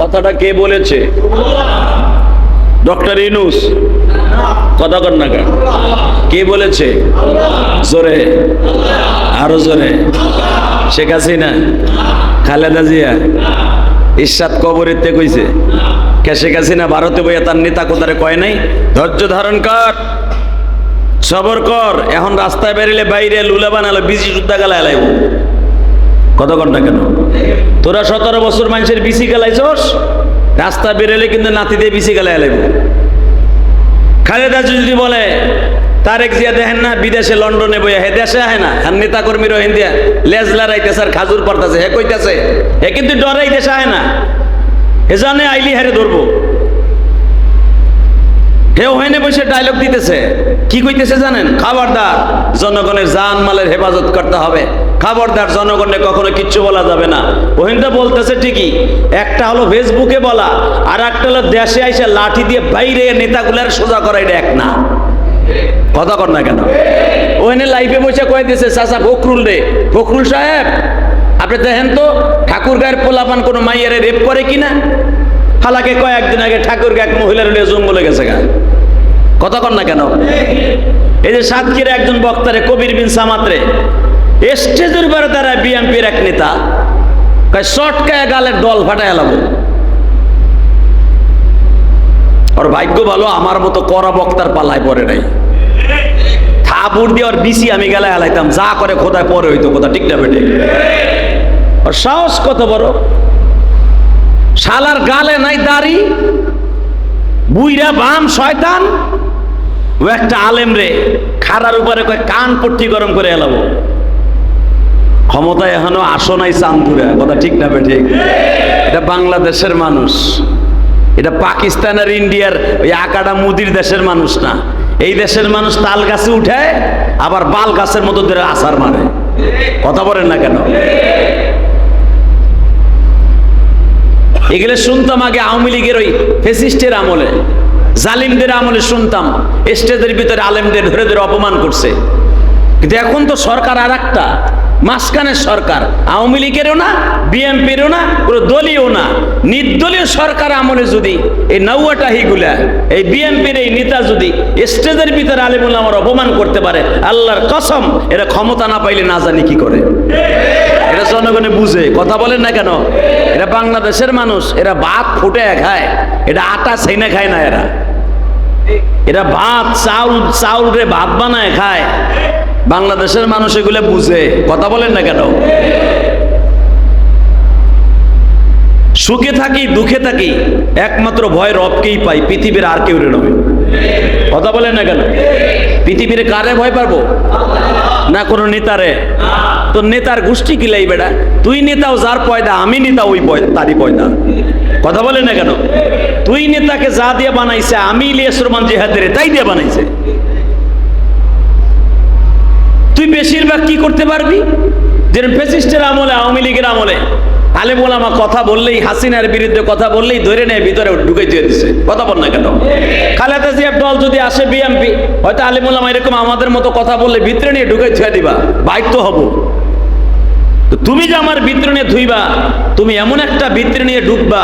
কথাটা কে বলেছে? ডক্টর ইনুস কথা কর না কে বলেছে? জোরে। আরও জোরে। শেখ হাসিনা, খালেদা জিয়া, ইরশাদ কবরেতে কইছে, কে শেখ হাসিনা ভারতে বইয়া তার নেতা কোথারে কয় নাই? ধৈর্য ধারণ কর, সবর কর, এখন রাস্তায় বেরিলে বাইরে লুলা বানালো, বিজি সুদ্ধা গেলা এলাইব কত না কেন? তোরা সতেরো বছর মানুষের বিসি গেলাইছস? রাস্তা বেরোলে কিন্তু নাতি দিয়ে বিসি গেলাই লাগবে খালেদা যদি বলে, তারেক জিয়া দেখেন না, বিদেশে লন্ডনে বইয়া, হে দেশে আহে না, আর নেতা কর্মী রোহিন্দিয়া লেজ লড়াইতেছে আর খাজুর পড়তেছে, হে কইতেছে। হে কিন্তু ডরাই দেশে আহে না। হে জানে আইলি হারে ধরবো। হে ওখানে বসে ডায়লগ দিতেছে। কি কইতেছে জানেন? খাবারদার, জনগণের জান মালের হেফাজত করতে হবে। খাবারদার জনগণে কখনো কিচ্ছু বলা যাবে না। ওহিন্দা বলতেছে ঠিকই, একটা হলো ফেসবুকে বলা, আর একটা হলো দেশে আইসে লাঠি দিয়ে বাইরে নেতাগুলার সোজা করা এটা এক না। কথা কর না কেন? ওখানে লাইফে বসে কয়ে দিয়েছে চাচা ফখরুল রে, ফখরুল সাহেব, আপনি দেখেন তো, ঠাকুর গায়ের পোলাপান কোনো মাইয়ারে রেপ করে কিনা? হালাকে কয়েকদিন আগে ঠাকুর এক মহিলার নিয়ে জঙ্গলে গেছে গা। কথা না কেন? এই যে সাতক্ষীরা একজন বক্তারে, কবির বিন সামাত্রে স্টেজের উপরে তারা বিএনপির এক নেতা, কয় শটকায় গালের দল ফাটায় এলাবো ওর ভাগ্য ভালো, আমার মতো করা বক্তার পাল্লায় পড়ে নাই। থাপুর দিয়ে ওর বিসি আমি গেলে হেলাইতাম, যা করে খোদায় পরে হইতো কোথা, ঠিক না বেটে ওর সাহস কত বড়? শালার গালে নাই দাড়ি বুইরা বাম শয়তান, ও একটা আলেম রে, খাড়ার উপরে কয় কান পট্টি গরম করে এলাবো। ক্ষমতা এখনও আসো নাই চান্দুরা কথা ঠিক না ঠিক এটা বাংলাদেশের মানুষ। এটা পাকিস্তান আর ইন্ডিয়ার, ওই আকাটা মুদির দেশের মানুষ না। এই দেশের মানুষ তাল গাছে উঠে, আবার বাল গাছের মতো ধরে আসার মারে। কথা বলেন না কেন? এগুলো শুনতাম আগে আওয়ামী লীগের ওই ফেসিস্টের আমলে, জালিমদের আমলে শুনতাম স্টেজের ভিতরে আলেমদের ধরে ধরে অপমান করছে। কিন্তু এখন তো সরকার আর একটা মাঝখানের সরকার, আওয়ামী লীগেরও না, বিএনপিরও না, কোনো দলীয় না। নির্দলীয় সরকার আমলে যদি এই নৌয়াটাহিগুলা এই বিএনপির এই নেতা যদি স্টেজের ভিতরে আলিমুল আমার অপমান করতে পারে, আল্লাহর কসম, এরা ক্ষমতা না পাইলে না জানি কি করে। জনগণে বুঝে, কথা বলেন না কেন? এরা বাংলাদেশের মানুষ, এরা ভাত ফুটে খায়, এটা আটা সেইনা খায় না এরা। এরা ভাত, চাউল চাউল রে ভাত বানায় খায়। বাংলাদেশের মানুষ এগুলো বুঝে, কথা বলেন না কেন? সুখে থাকি, দুঃখে থাকি, একমাত্র ভয় রবকেই পাই, পৃথিবীর আর কেউ রে নয় কথা বলেন না কেন? পৃথিবীর কারে ভয় পারব না কোনো নেতারে। তো নেতার গোষ্ঠী কিলাই বেটা? তুই নেতাও যার পয়দা, আমি নেতা ওই তারই পয়দা। কথা বলে না কেন? তুই নেতাকে যা দিয়ে বানাইছে, আমি ইলিয়াস রহমান জেহাদের তাই দিয়ে বানাইছে। তুই বেশিরভাগ কি করতে পারবি? যেরকম ফেসিস্টের আমলে, আওয়ামী লীগের আমলে। আলেম ওলামা কথা বললেই, হাসিনার বিরুদ্ধে কথা বললেই ধরে নেয়, ভিতরে ঢুকে দিয়ে দিছে। কথা বল না কেন? খালেদা জিয়ার দল যদি আসে বিএমপি হয়তো আলেম ওলামা এরকম আমাদের মতো কথা বললে ভিতরে নিয়ে ঢুকে ছুঁয়ে দিবা। বাধ্য হব। তুমি যে আমার ভিতরে নিয়ে ধুইবা, তুমি এমন একটা ভিতরে নিয়ে ঢুকবা,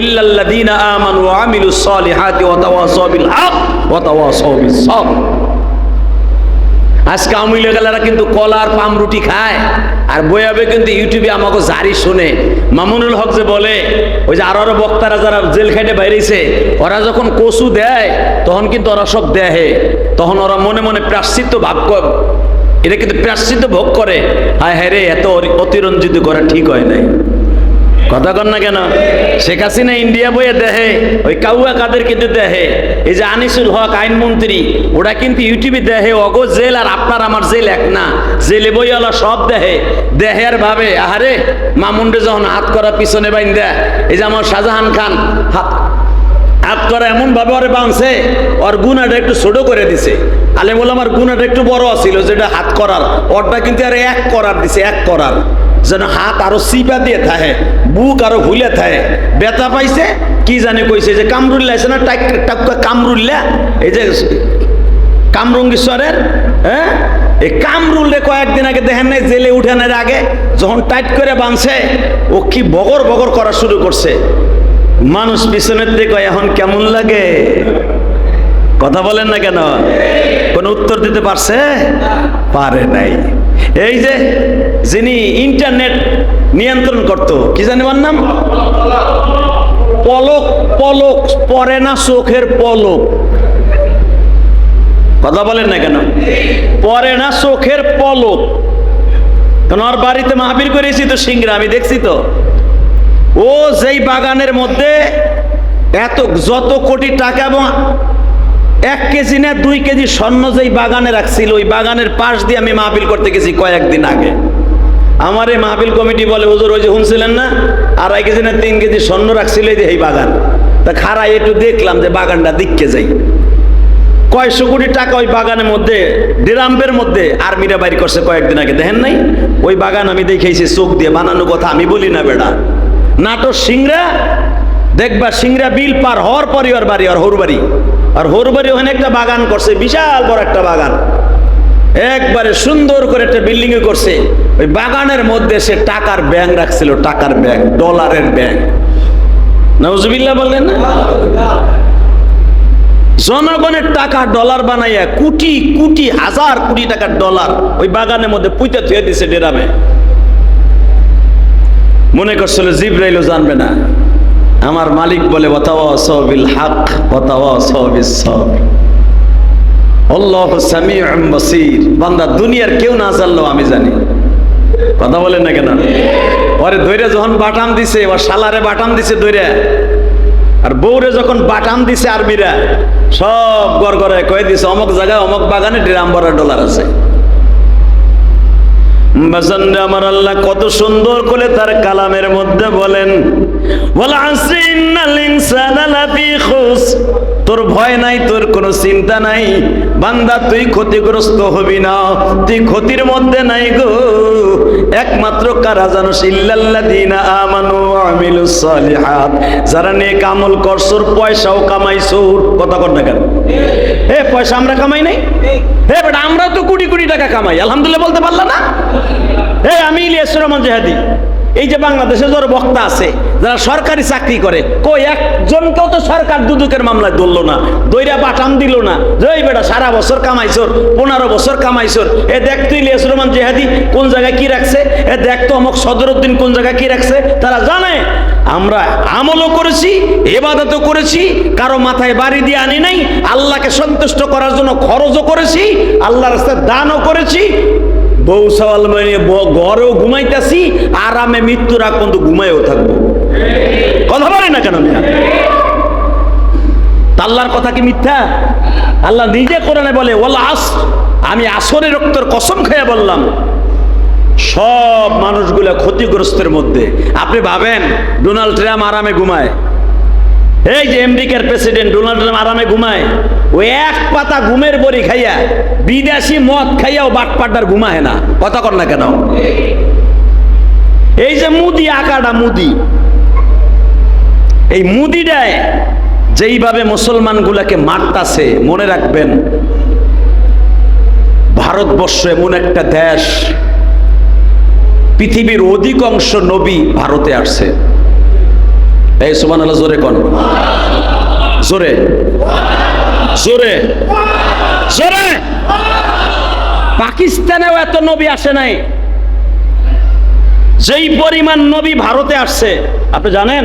ইল্লাল্লাযীনা আমানু ওয়া আমিলুস সালিহাতি ওয়া তাওয়াসাউ বিল হক, ওয়া তাওয়াসাউ বিস সাবর। আজকে আওয়ামী লীগেরা কিন্তু কলার পাম রুটি খায়। আর বয়াবে কিন্তু ইউটিউবে আমাকে জারি শুনে। মামুনুল হক যে বলে, ওই যে আরও আরও বক্তারা যারা জেল খাইটে বাইরেছে, ওরা যখন কচু দেয়, তখন কিন্তু ওরা সব দেহে। তখন ওরা মনে মনে প্রাশ্চিত্য ভাব কর এটা কিন্তু প্রাশ্চিত্য ভোগ করে। হায় হ্যাঁ রে, এত অতিরঞ্জিত করা ঠিক হয় নাই। কথা কন না কেন? শেখ হাসিনা ইন্ডিয়া বইয়ে দেহে ওই কাউয়া কাদের কিন্তু দেহে এই যে আনিসুল হক আইনমন্ত্রী, ওরা কিন্তু ইউটিউবে দেহে অগো জেল আর আপনার আমার জেল এক না। জেলে বইওয়ালা সব দেহে দেহের ভাবে, আহারে মামুন্ডে যখন হাত করা পিছনে বাইন দেয় এই যে আমার শাহজাহান খান, হাত হাত করা এমন ভাবে ওরে বাঁধছে, ওর গুণাটা একটু ছোট করে দিছে। আলে বললাম আমার গুণাটা একটু বড় ছিল যেটা হাত করার। ওরটা কিন্তু আর এক করার দিছে, এক করার। যেন হাত আরও সিপা দিয়ে থাকে বুক আরও ভুলে থাকে বেতা পাইছে? কি জানে কইছে যে কামরুল্লা আছে না? টাক টাক্কা কামরুল্লা? এই যে কামরঙ্গীশ্বরের হ্যাঁ? এই কামরুলে কয়েকদিন আগে দেখেন নাই, জেলে উঠানোর আগে, যখন টাইট করে বাঁধছে, ও কি বগর বগর করা শুরু করছে। মানুষ পিছনের দিকে এখন কেমন লাগে? কথা বলেন না কেন? কোন উত্তর দিতে পারছে? পারে নাই। এই যে যিনি ইন্টারনেট নিয়ন্ত্রণ করত, কি জানি ওর নাম? পলক পলক, পরে না চোখের পলক। কথা বলেন না কেন? পরে না চোখের পলক। ওর বাড়িতে মাহবির করেছি তো সিংরা, আমি দেখছি তো। ও যেই বাগানের মধ্যে এত, যত কোটি টাকা এবং এক কেজি না দুই কেজি স্বর্ণ যেই বাগানে রাখছিল, ওই বাগানের পাশ দিয়ে আমি মাহবিল করতে গেছি কয়েকদিন আগে। আমার এই মাহবিল কমিটি বলে, হুজুর, ওই যে শুনছিলেন না? আড়াই কেজি না তিন কেজি স্বর্ণ রাখছিল এই যে এই বাগান। তা খারাই একটু দেখলাম যে বাগানটা দিককে যাই। কয়শো কোটি টাকা ওই বাগানের মধ্যে ড্রাম্পের মধ্যে আর্মিরা বাইর করছে কয়েকদিন আগে। দেখেন নাই? ওই বাগান আমি দেখেছি চোখ দিয়ে বানানো কথা আমি বলি না বেড়া নাটোর সিংরা দেখবা সিংরা বিল পার হওয়ার পরই ওর বাড়ি আর হরু বাড়ি। আর হরু বাড়ি ওখানে একটা বাগান করছে, বিশাল বড় একটা বাগান। একবারে সুন্দর করে একটা বিল্ডিং করছে। ওই বাগানের মধ্যে সে টাকার ব্যাংক রাখছিল, টাকার ব্যাংক, ডলারের ব্যাংক। নজবিল্লা বললেন না? জনগণের টাকা ডলার বানাইয়া কোটি কোটি, হাজার কোটি টাকার ডলার ওই বাগানের মধ্যে পুঁতে থুয়ে দিছে ডেরামে। মনে করছিল জিব্রাইলও জানবে না। আমার মালিক বলে বসির। বান্দা দুনিয়ার কেউ না জানলো আমি জানি। কথা বলেন না কেন? পরে ধৈর্য যখন বাটাম দিছে এবার শালারে বাটাম দিছে ধৈর্য আর বউরে যখন বাটাম দিছে আরবিরা, সব গড় গড়ে কয়ে দিছে, অমক জায়গায় অমক বাগানে ড্রাম ভরা ডলার আছে। আমার আল্লাহ কত সুন্দর করে তার কালামের মধ্যে বলেন তোর ভয় নাই, তোর কোনো চিন্তা নাই। বান্দা, তুই ক্ষতিগ্রস্ত হবি না। তুই ক্ষতির মধ্যে নাই গো। একমাত্র কারা জানোস ইল্লাল্লাযিনা আমানু ওয়া আমিলুস সালিহাত। যারা নেক আমল করছর, পয়সাও কামাইছর। কথা কর না কেন? এ, পয়সা আমরা কামাই নাই? হে বেটা, আমরা তো কোটি কোটি টাকা কামাই। আলহামদুলিল্লাহ বলতে পারলা না? এই আমি ইলিয়াস রহমান জেহাদি। এই যে বাংলাদেশে যারা বক্তা আছে, যারা সরকারি চাকরি করে, কই একজনকেও তো সরকার দুদুকের মামলায় ধরলো না, দইরা বাটাম দিল না জয় বেটা সারা বছর কামাইছর, পনেরো বছর কামাইছর, এ দেখ তুই ইলিয়াস রহমান জেহাদি কোন জায়গায় কি রাখছে, এ দেখ তো অমুক সদরউদ্দিন কোন জায়গায় কি রাখছে, তারা জানে। আমরা আমলও করেছি, এবাদতও করেছি, কারও মাথায় বাড়ি দিয়ে আনি নাই, আল্লাহকে সন্তুষ্ট করার জন্য খরচও করেছি আল্লাহ রাস্তায় দানও করেছি বউ সওয়াল মানে ঘরেও ঘুমাইতেছি, আরামে মৃত্যুর আগ পর্যন্ত ঘুমাইও থাকব। কথা বলে না কেন আল্লাহর কথা কি মিথ্যা? আল্লাহ নিজে কোরআনে বলে ওলা আস আমি আসরের রক্তর কসম খেয়ে বললাম, সব মানুষগুলো ক্ষতিগ্রস্তের মধ্যে। আপনি ভাবেন, ডোনাল্ড ট্রাম্প আরামে ঘুমায়। এই যে আমেরিকার প্রেসিডেন্ট ডোনাল্ড ট্রাম্প আরামে ঘুমায়। ওই এক পাতা ঘুমের বড়ি খাইয়া, বিদেশি মদ খাইয়াও বাটপাটার ঘুমায় না। কথা কর না কেন? এই যে মুদি আকাটা মুদি। এই মুদিটায় যেইভাবে মুসলমানগুলাকে মারতাছে, মনে রাখবেন, ভারতবর্ষ এমন একটা দেশ, পৃথিবীর অধিকাংশ নবী ভারতে আসছে। এই সুমান আল্লাহ জোরে কন। জোরে। জোরে। জোরে। পাকিস্তানেও এত নবী আসে নাই। যেই পরিমাণ নবী ভারতে আসছে, আপনি জানেন?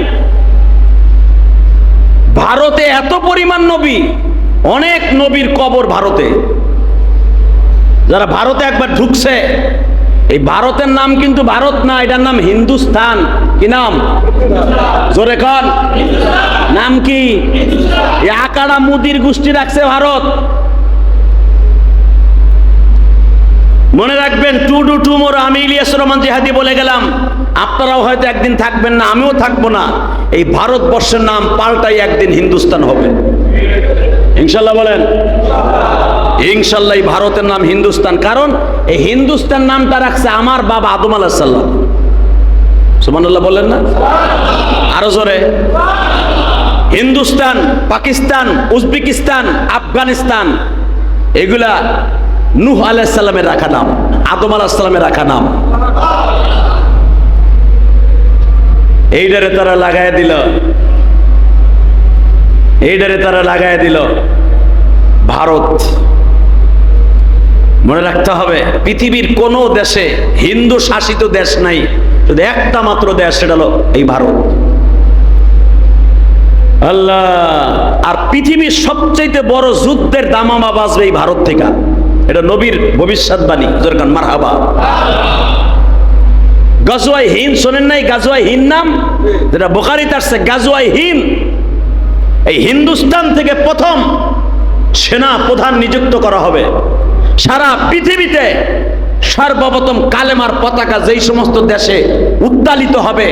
ভারতে এত পরিমাণ নবী, অনেক নবীর কবর ভারতে। যারা ভারতে একবার ঢুকছে এই ভারতের নাম কিন্তু ভারত না, এটার নাম হিন্দুস্তান। কি নাম? জোরে কন। নাম কি? আকাড়া মুদির গোষ্ঠী রাখছে ভারত। মনে রাখবেন, টু ডু টু মোর আমি ইলিয়াস রহমান জিহাদি বলে গেলাম। আপনারাও হয়তো একদিন থাকবেন না, আমিও থাকব না। এই ভারতবর্ষের নাম পাল্টাই একদিন হিন্দুস্তান হবে। ইনশাল্লাহ বলেন। ইনশাল্লাহ ভারতের নাম হিন্দুস্তান। কারণ এই হিন্দুস্তান নামটা রাখছে আমার বাবা আদম আলাহ সাল্লাম সুমানুল্লাহ বললেন না? আরও জোরে। হিন্দুস্তান, পাকিস্তান, উজবেকিস্তান, আফগানিস্তান, এগুলা নূহ আলাইসাল্লামের রাখা নাম, আদম আলাহিসাল্লামের রাখা নাম। এইটারে তারা লাগাই দিল। এইটারে তারা লাগাই দিল। ভারত। মনে রাখতে হবে, পৃথিবীর কোন দেশে হিন্দু শাসিত দেশ নাই, শুধু একটা মাত্র দেশ, সেটা হলো এই ভারত। আল্লাহ, আর পৃথিবীর সবচেয়ে বড় যুদ্ধের দামামা বাজবে এই ভারত থেকে। এটা নবীর ভবিষ্যৎবাণী জরকান মারহাবা। গাজওয়াই হিন শোনেন নাই গাজুয়াই হিন নাম? যেটা বোকারিতে আসছে গাজওয়াই হিন এই হিন্দুস্তান থেকে প্রথম সেনা প্রধান নিযুক্ত করা হবে। সারা পৃথিবীতে সর্বপ্রথম কালেমার পতাকা যেই সমস্ত দেশে উত্তালিত হবে,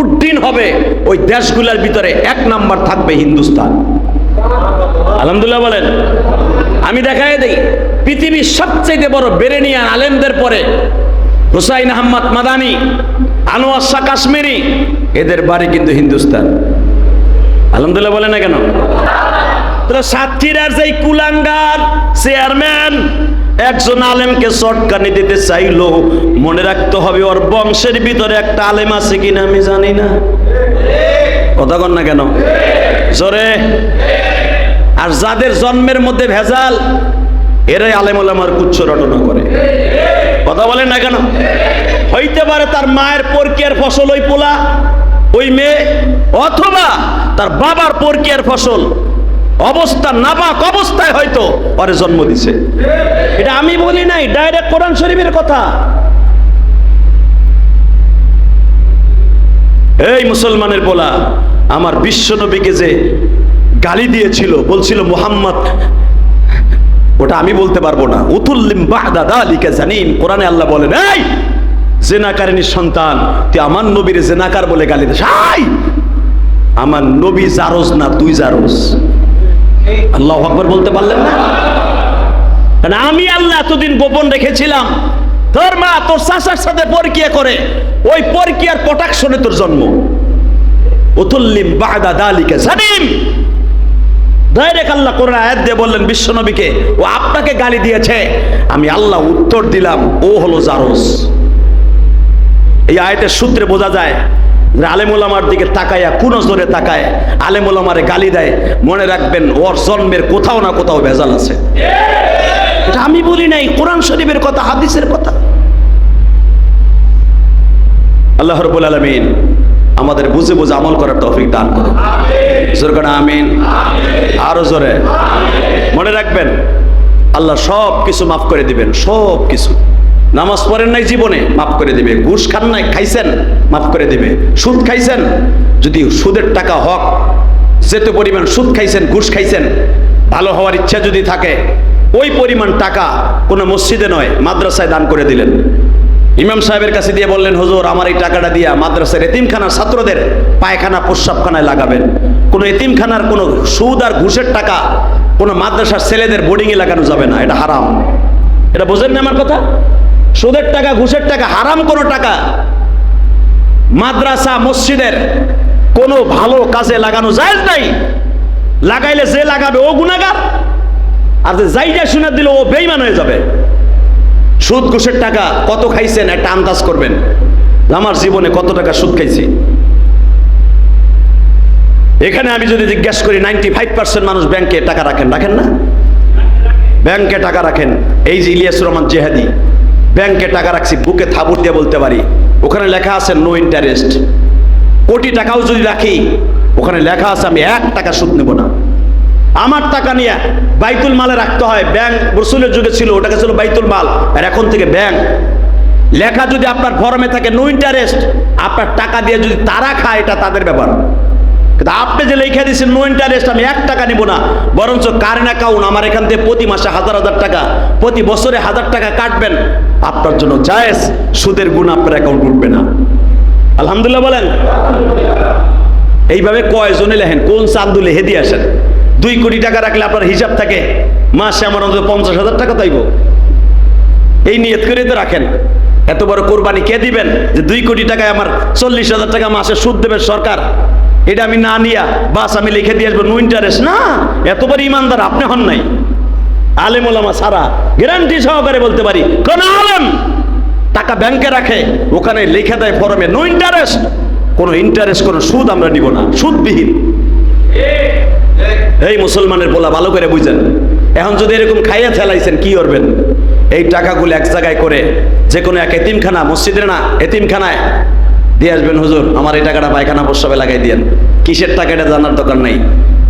উড্ডীন হবে, ওই দেশগুলোর ভিতরে এক নাম্বার থাকবে হিন্দুস্তান। আলহামদুলিল্লাহ বলেন। আমি দেখাই দেই, পৃথিবীর সবচেয়ে বড় বেরেনিয়ান আলেমদের পরে হুসাইন আহমদ মাদানি, আনোয়ার শাহ কাশ্মীরি, এদের বাড়ি কিন্তু হিন্দুস্তান। আলহামদুলিল্লাহ বলে না কেন? সাতক্ষীরার যেই কুলাঙ্গার চেয়ারম্যান একজন আলেমকে চটকানি দিতে চাইলো, মনে রাখতে হবে ওর বংশের ভিতরে একটা আলেম আছে কিনা আমি জানি না। কথা কন না কেন? জোরে। আর যাদের জন্মের মধ্যে ভেজাল, এরাই আলেম আমার কুচ্ছ রটনা করে। কথা বলেন না কেন? হইতে পারে তার মায়ের পরকিয়ার ফসল ওই পোলা, ওই মেয়ে, অথবা তার বাবার পরকিয়ার ফসল। অবস্থা নাপাক অবস্থায় হয়তো পরে জন্ম দিছে। এটা আমি বলি নাই, ডাইরেক্ট কোরআন শরীফের কথা। এই মুসলমানের বলা আমার বিশ্ব নবীকে যে গালি দিয়েছিল, বলছিল, মোহাম্মদ, ওটা আমি বলতে পারব না। উতুল্লিম বাহদা দালিকা জানিন কোরআনে আল্লাহ বলেন, এই জেনাকারিনীর সন্তান, তুই আমার নবীর জেনাকার বলে গালি আই! আমার নবী জারোস না, তুই জারোস আল্লাহ আকবর বলতে পারলেন না? কারণ আমি আল্লাহ এতদিন গোপন রেখেছিলাম। তোর মা, তোর চাষার সাথে পরকিয়া করে। ওই পরকিয়ার পটাকশনে তোর জন্ম। উতুল্লিম বাগদা দালিকে ডাইরেক্ট আল্লাহ কোরআন আয়াত দিয়ে বললেন, বিশ্বনবীকে, ও আপনাকে গালি দিয়েছে। আমি আল্লাহ উত্তর দিলাম, ও হলো জারস এই আয়াতের সূত্রে বোঝা যায় আলেমুলামার দিকে তাকায়া কোন জোরে তাকায় আলেমুলামারে গালি দেয় মনে রাখবেন ওর জন্মের কোথাও না কোথাও ভেজাল আছে। এটা আমি বলি নাই কোরআন শরীফের কথা হাদিসের কথা। আল্লাহ রবুল আলমিন আমাদের বুঝে বুঝে আমল করার তৌফিক দান করুন। জোর করে আমিন। আরও জোরে। মনে রাখবেন আল্লাহ সব কিছু মাফ করে দিবেন সব কিছু নামাজ পড়েন নাই জীবনে, মাফ করে দিবে। ঘুষ খান নাই, খাইছেন, মাফ করে দিবে। সুদ খাইছেন, যদি সুদের টাকা হক, যেতে পরিমাণ সুদ খাইছেন, ঘুষ খাইছেন, ভালো হওয়ার ইচ্ছা যদি থাকে, ওই পরিমাণ টাকা কোনো মসজিদে নয়, মাদ্রাসায় দান করে দিলেন। ইমাম সাহেবের কাছে দিয়ে বললেন, হুজুর, আমার এই টাকাটা দিয়া মাদ্রাসার এতিমখানার ছাত্রদের পায়খানা, প্রস্রাবখানায় লাগাবেন। কোনো এতিমখানার কোনো সুদ আর ঘুষের টাকা কোনো মাদ্রাসার ছেলেদের বোর্ডিংয়ে লাগানো যাবে না, এটা হারাম। এটা বোঝেন না আমার কথা? সুদের টাকা, ঘুষের টাকা, হারাম কোনো টাকা মাদ্রাসা, মসজিদের কোনো ভালো কাজে লাগানো যায় নাই। লাগাইলে যে লাগাবে ও গুণাগার আর যে যাই যাইটা শুনে দিলে ও বেইমান হয়ে যাবে। সুদ, ঘুষের টাকা কত খাইছেন, একটা আন্দাজ করবেন আমার জীবনে কত টাকা সুদ খাইছি। এখানে আমি যদি জিজ্ঞেস করি নাইনটি ফাইভ পার্সেন্ট মানুষ ব্যাংকে টাকা রাখেন রাখেন না? ব্যাংকে টাকা রাখেন, এই যে ইলিয়াস রহমান জেহাদি ব্যাংকে টাকা রাখছি, বুকে থাবুর দিয়ে বলতে পারি। ওখানে লেখা আছে নো ইন্টারেস্ট কোটি টাকাও যদি রাখি, ওখানে লেখা আছে আমি এক টাকা সুদ নেব না। আমার টাকা নিয়ে বাইতুল মালে রাখতে হয়, ব্যাংক রসুলের যুগে ছিল, ওটাকে ছিল বাইতুল মাল, আর এখন থেকে ব্যাংক। লেখা যদি আপনার ফরমে থাকে নো ইন্টারেস্ট আপনার টাকা দিয়ে যদি তারা খায়, এটা তাদের ব্যাপার। কিন্তু আপনি যে লেখা দিয়েছেন নো ইন্টারেস্ট আমি এক টাকা নিব না। বরঞ্চ কারেন্ট অ্যাকাউন্ট আমার এখান থেকে প্রতি মাসে হাজার হাজার টাকা, প্রতি বছরে হাজার টাকা কাটবেন। আপনার জন্য জায়েজ, সুদের গুণ আপনার অ্যাকাউন্ট উঠবে না। আলহামদুলিল্লাহ বলেন। এইভাবে কয়জনে লেখেন? কোন চান্দুলে হেদি আসেন? দুই কোটি টাকা রাখলে আপনার হিসাব থাকে, মাসে আমার অন্তত পঞ্চাশ হাজার টাকা তাইব এই নিয়ত করে তো রাখেন। এত বড় কোরবানি কে দিবেন? যে দুই কোটি টাকায় আমার চল্লিশ হাজার টাকা মাসে সুদ দেবে সরকার। এটা আমি না নিয়া বাস আমি লিখে দিয়ে আসব নো ইন্টারেস্ট না, এত বড় ইমানদার আপনি হন নাই। আলেম ওলামা সারা গ্যারান্টি সহকারে বলতে পারি, কোন আলেম টাকা ব্যাংকে রাখে, ওখানে লিখে দেয় ফরমে নো ইন্টারেস্ট কোনো ইন্টারেস্ট কোনো সুদ আমরা নিব না, সুদবিহীন। এই মুসলমানের বলা ভালো করে বুঝেন। এখন যদি এরকম খাইয়া ফেলাইছেন, কি করবেন? এই টাকাগুলো এক জায়গায় করে যে কোনো এক এতিমখানা, মসজিদের না, এতিমখানায়। দিয়ে আসবেন, হুজুর, আমার এই টাকাটা পায়খানা প্রস্রাবে লাগাই দিয়েন। কিসের টাকা এটা জানার দরকার নাই।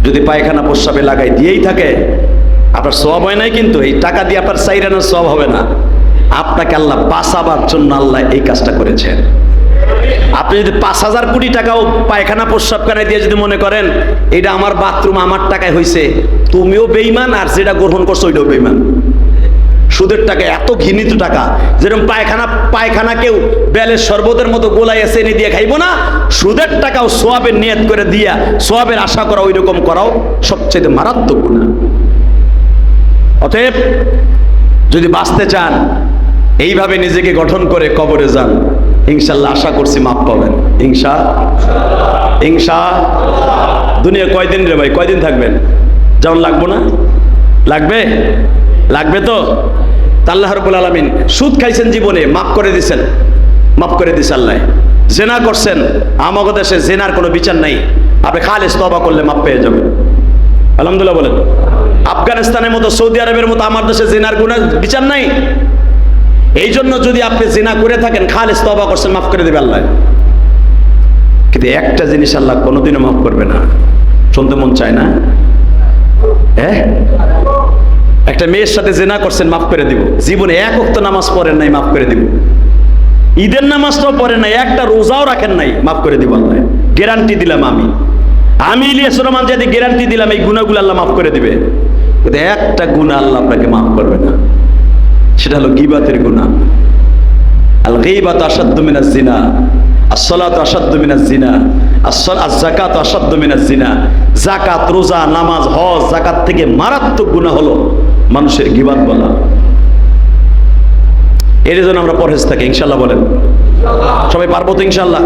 যদি পায়খানা প্রস্রাবে লাগাই দিয়েই থাকে, আপনার সব হয় নাই কিন্তু, এই টাকা দিয়ে আপনার সাইরানোর সব হবে না। আপনাকে আল্লাহ বাঁচাবার জন্য আল্লাহ এই কাজটা করেছেন। আপনি যদি পাঁচ হাজার কোটি টাকাও পায়খানা প্রস্রাবখানায় দিয়ে যদি মনে করেন, এটা আমার বাথরুম, আমার টাকায় হয়েছে তুমিও বেইমান আর যেটা গ্রহণ করছ, ওইটাও বেইমান সুদের টাকা, এত ঘৃণিত টাকা। যেরকম পায়খানা পায়খানা কেউ বেলের শরবতের মতো গোলায় এনে দিয়ে খাইবো না, সুদের টাকাও সোয়াবের নিয়ত করে দিয়া সোয়াবের আশা করা ওই রকম করাও সবচেয়ে মারাত্মক গুণা অতএব, যদি বাঁচতে চান, এইভাবে নিজেকে গঠন করে কবরে যান। ইনশাল্লাহ আশা করছি মাপ পাবেন। ইনশা ইনশা। দুনিয়া কয়দিন রে ভাই? কয়দিন থাকবেন? যেমন লাগবো না? লাগবে? লাগবে তো? আল্লাহ রবুল আলমিন সুদ খাইছেন জীবনে, মাফ করে দিছেন। মাফ করে দিছে আল্লাহ। জেনা করছেন আমাকে দেশে জেনার কোনো বিচার নাই। আপনি খালেস তবা করলে মাপ পেয়ে যাবেন। আলহামদুলিল্লাহ বলেন। আফগানিস্তানের মতো সৌদি আরবের মতো আমার দেশে জেনার গুণা বিচার নাই। এই জন্য যদি আপনি জেনা করে থাকেন, খালেস তবা করছেন, মাফ করে দেবে আল্লাহ। কিন্তু একটা জিনিস আল্লাহ কোনোদিনও মাফ করবে না। শুনতে মন চায় না? হ্যাঁ? একটা মেয়ের সাথে জেনা করছেন, মাফ করে দিব। জীবনে এক অক্ত নামাজ পড়েন নাই, মাফ করে দিব। ঈদের নামাজটাও পড়েন নাই, একটা রোজাও রাখেন নাই, মাফ করে দিব আল্লাহ। গ্যারান্টি দিলাম আমি। আমি ইলিয়াস রহমান যদি গ্যারান্টি দিলাম, এই গুণাগুলো আল্লাহ মাফ করে দিবে। কিন্তু একটা গুণা আল্লাহ আপনাকে মাফ করবে না। সেটা হলো গিবাতের গুণা। আল গিবাত আসাদ্দ মিনাজ জিনা, আসসালাত আসাদ্দ মিনাজ জিনা জাকাত আসাদ্দ মিনাজ জিনা। জাকাত রোজা, নামাজ, হজ জাকাত থেকে মারাত্মক গুণা হলো। মানুষের গিবাদ বলা। এর জন্য আমরা পরহেজ থাকি ইনশাল্লাহ বলেন। সবাই পারব তো ইনশাল্লাহ?